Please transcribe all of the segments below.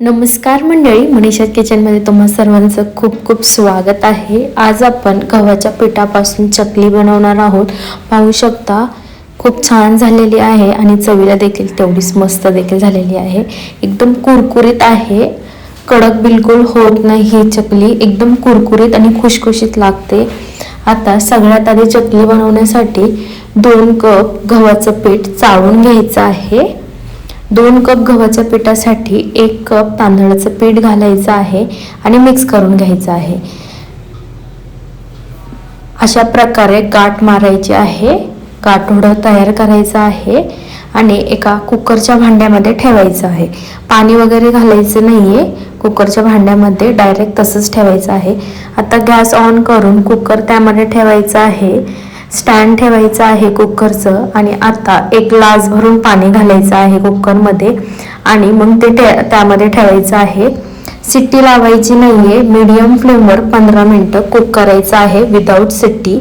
नमस्कार मंडळी मनीषा किचनमध्ये तुम्हा सर्वांचं खूप खूप स्वागत आहे. आज आपण गव्हाच्या पिठापासून चकली बनवणार आहोत. पाहू शकता खूप छान झालेली आहे आणि चवीला देखील तेवढीच मस्त देखील झालेली आहे. एकदम कुरकुरीत आहे. कडक बिलकुल होत नाही ही चकली. एकदम कुरकुरीत आणि खुशखुशीत लागते. आता सगळ्यात आधी चकली बनवण्यासाठी दोन कप गव्हाचं पीठ चाळून घ्यायचं आहे. दोन कप गव्हाच्या पिठासाठी एक कप तांदळाचं पीठ घालायचं आहे आणि मिक्स करून घ्यायचं आहे. अशा प्रकारे गाठ मारायची आहे. गाठोडं तयार करायचं आहे आणि एका कुकरच्या भांड्यामध्ये ठेवायचं आहे. पाणी वगैरे घालायचं नाही आहे कुकरच्या भांड्यामध्ये डायरेक्ट तसंच ठेवायचं आहे. आता गॅस ऑन करून कुकर त्यामध्ये ठेवायचं आहे. स्टँड ठेवायचं आहे कुकरचं आणि आता एक ग्लास भरून पाणी घालायचं आहे कुकरमध्ये आणि मग ते त्यामध्ये ठेवायचं आहे. सिट्टी लावायची नाहीये. मीडियम फ्लेमवर पंधरा मिनटं कुक करायचं आहे विदाऊट सिट्टी.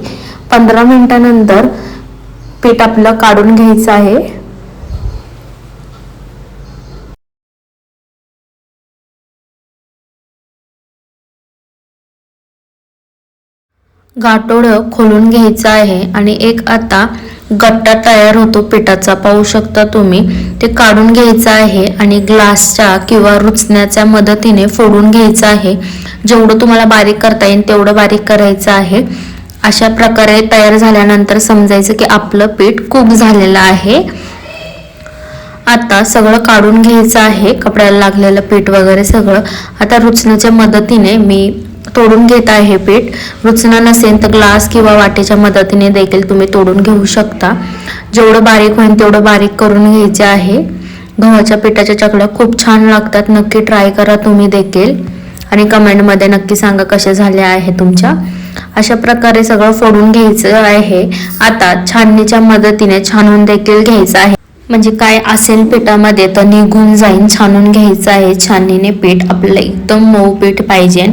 पंधरा मिनटानंतर पीठ आपलं काढून घ्यायचं आहे. गाठोडं खोलून घ्यायचं आहे आणि एक आता गट्टा तयार होतो पिठाचा पाहू शकता तुम्ही. ते काढून घ्यायचं आहे आणि ग्लासच्या किंवा रुचण्याच्या मदतीने फोडून घ्यायचं आहे. जेवढं तुम्हाला बारीक करता येईल तेवढं बारीक करायचं आहे. अशा प्रकारे तयार झाल्यानंतर समजायचं की आपलं पीठ कुक झालेलं आहे. आता सगळं काढून घ्यायचं आहे कपड्याला लागलेलं पीठ वगैरे सगळं. आता रुचण्याच्या मदतीने मी तोडून घेत आहे पीठ. रुचना नसेल तर ग्लास किंवा वाटेच्या मदतीने देखील तुम्ही तोडून घेऊ शकता. जेवढं बारीक होईल तेवढं बारीक करून घ्यायचे आहे. गव्हाच्या पिठाच्या चकल्या खूप छान लागतात. नक्की ट्राय करा तुम्ही देखील. आणि कमेंटमध्ये नक्की सांगा कशा झाल्या आहे तुमच्या. अशा प्रकारे सगळं फोडून घ्यायचं आहे. आता छाननीच्या मदतीने छानून देखील घ्यायचं आहे. म्हणजे काय असेल पिठामध्ये तर निघून जाईन छानून घ्यायचं आहे. छाननीने पीठ आपल्याला एकदम मऊ पीठ पाहिजे.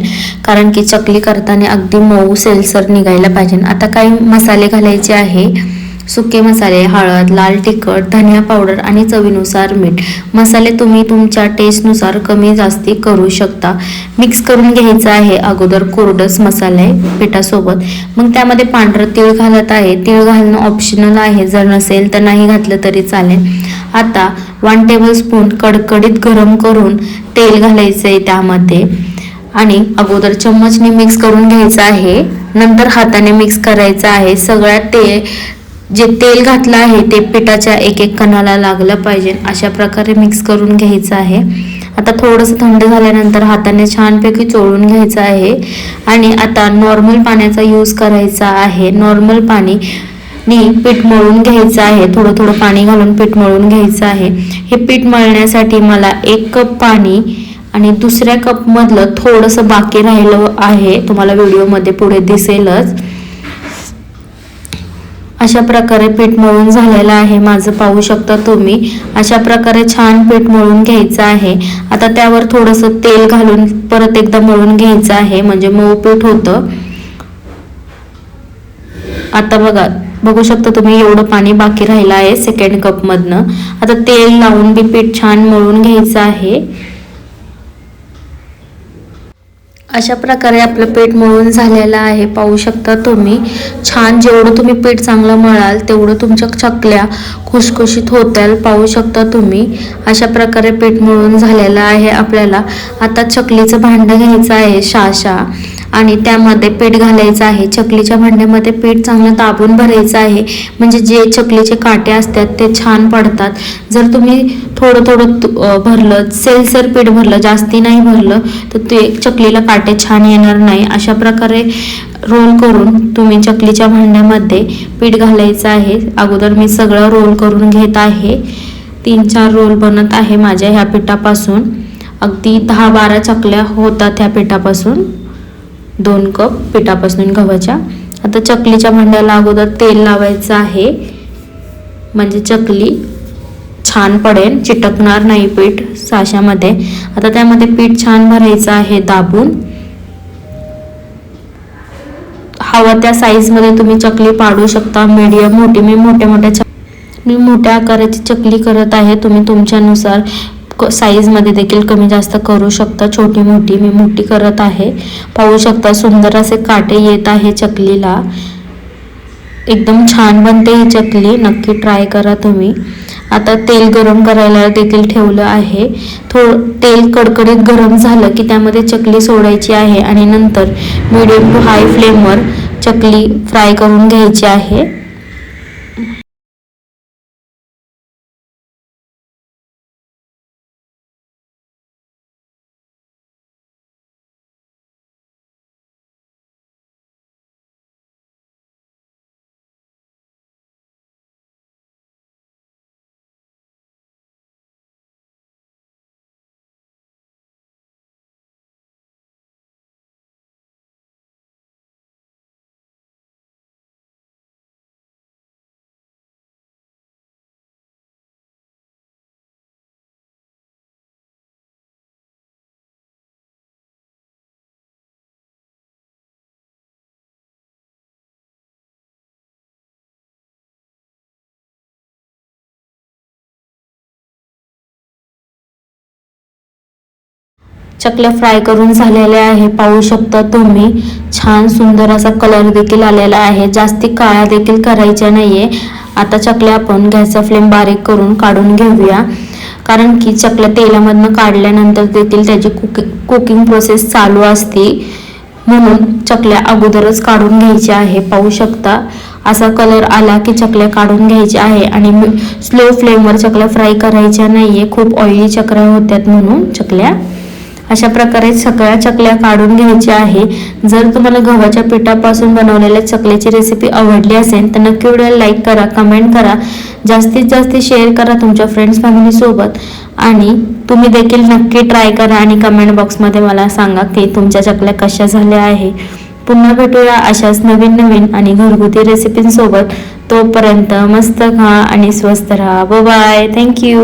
कारण की चकली करताना अगदी मऊ सेलसर निघायला पाहिजे. आता काही मसाले घालायचे आहे. सुके मसाले हळद लाल तिखट धनिया पावडर आणि चवीनुसार मीठ. मसाले तुम्ही तुमच्या टेस्टनुसार कमी जास्ती करू शकता. मिक्स करून घ्यायचं आहे अगोदर कोरडस मसाले पिठासोबत. मग त्यामध्ये पांढरं तीळ घालत आहे. तीळ घालणं ऑप्शनल आहे. जर नसेल तर नाही घातलं तरी चालेल. आता वन टेबल स्पून कडकडीत गरम करून तेल घालायचं आहे त्यामध्ये. आणि अगोदर चम्मचने मिक्स करून घ्यायचं आहे. नंतर हाताने मिक्स करायचं आहे. सगळ्यात ते जे तेल घातलं आहे ते पिठाच्या एक एक कणाला लागलं पाहिजे. अशा प्रकारे मिक्स करून घ्यायचं आहे. आता थोडंसं थंड झाल्यानंतर हाताने छानपैकी चोळून घ्यायचं आहे. आणि आता नॉर्मल पाण्याचा यूज करायचा आहे. नॉर्मल पाणी नी पीठ मळून घ्यायचं आहे. थोडं थोडं पाणी घालून पीठ मळून घ्यायचं आहे. हे पीठ मळण्यासाठी मला एक कप पाणी आणि दुसऱ्या कपमधलं थोडंसं बाकी राहिलं आहे. तुम्हाला व्हिडिओमध्ये पुढे दिसेलच. अशा प्रकारे पीठ मळून झालेलं आहे. माझं पाहू शकता तुम्ही. अशा प्रकारे छान पीठ मळून घ्यायचं आहे. आता त्यावर थोडंसं तेल घालून परत एकदा मळून घ्यायचं आहे. म्हणजे मऊ पीठ होतं. आता बघा बघू शकता तुम्ही एवढं पाणी बाकी राहिलं आहे सेकंड कपमधनं आता तेल लावून बी पीठ छान मळून घ्यायचं आहे. अशा प्रकारे आपलं पीठ मळून झालेलं आहे. पाहू शकता तुम्ही. छान जेवढं तुम्ही पीठ चांगलं मळाल तेवढं तुमच्या चकल्या खुशखुशीत होत्याल पाहू शकता तुम्ही. अशा प्रकारे पीठ मळून झालेलं आहे आपल्याला. आता चकलीचं भांडं घ्यायचं आहे. शाशा. आणि त्यामध्ये पीठ घालायचं आहे. चकलीच्या भांड्यामध्ये पीठ चांगलं दाबून भरायचं आहे. म्हणजे जे चकलीचे काटे असतात ते छान पडतात. जर तुम्ही थोडं थोडं तु- भरलं सेलसर पीठ भरलं जास्ती नाही भरलं तर ते चकलीला काटे छान येणार नाही. अशा प्रकारे रोल करून तुम्ही चकलीच्या भांड्यामध्ये पीठ घालायचं आहे. अगोदर मी सगळं रोल करून घेत आहे. तीन चार रोल बनत आहे माझ्या ह्या पिठापासून. अगदी दहा बारा चकल्या होतात ह्या पिठापासून. दोन कप पिठापासून गव्हाच्या. आता चकलीच्या भांड्याला अगोदर तेल लावायचं आहे. म्हणजे चकली छान पडेल चिटकणार नाही पीठ साशामध्ये. आता त्यामध्ये पीठ छान भरायचं आहे दाबून. हवा त्या साईजमध्ये तुम्ही चकली पाडू शकता मीडियम मोठी. मी मोठ्या मोठ्या मी मोठ्या आकाराची चकली करत आहे. तुम्ही तुमच्यानुसार साईजमध्ये देखील कमी जास्त करू शकता. छोटी मोठी मी मोठी करत आहे. पाहू शकता सुंदर असे काटे येत आहे चकलीला. एकदम छान बनते ही चकली. नक्की ट्राय करा तुम्ही. आता तेल गरम करायला देखील ठेवलं आहे. थो तेल कडकडीत गरम झालं की त्यामध्ये चकली सोडायची आहे आणि नंतर मिडियम टू हाय फ्लेमवर चकली फ्राय करून घ्यायची आहे. चकल्या फ्राय करून झालेल्या आहे. पाहू शकता तुम्ही छान सुंदर असा कलर देखील आलेला आहे. जास्ती काळ्या देखील करायच्या नाहीये. आता चकल्या आपण गॅसचा फ्लेम बारीक करून काढून घेऊया. कारण की चकल्या तेलामधनं काढल्यानंतर देखील त्याची कुकिंग कुकिंग प्रोसेस चालू असते. म्हणून चकल्या अगोदरच काढून घ्यायच्या आहे. पाहू शकता असा कलर आला की चकल्या काढून घ्यायच्या आहे. आणि स्लो फ्लेमवर चकल्या फ्राय करायच्या नाहीये. खूप ऑइली चकल्या होत्यात म्हणून चकल्या अशा प्रकारे सगळ्या चकल्या काढून घ्यायच्या आहे. जर तुम्हाला गव्हाच्या पिठापासून बनवलेल्या चकल्याची रेसिपी आवडली असेल तर नक्की व्हिडिओ लाईक करा कमेंट करा. जास्तीत जास्त शेअर करा तुमच्या फ्रेंड्स फॅमिलीसोबत आणि तुम्ही देखील नक्की ट्राय करा आणि कमेंट बॉक्समध्ये मला सांगा की तुमच्या चकल्या कशा झाल्या आहे. पुन्हा भेटूया अशाच नवीन नवीन आणि घरगुती रेसिपींसोबत तोपर्यंत मस्त खा आणि स्वस्त राहा. Bye thank you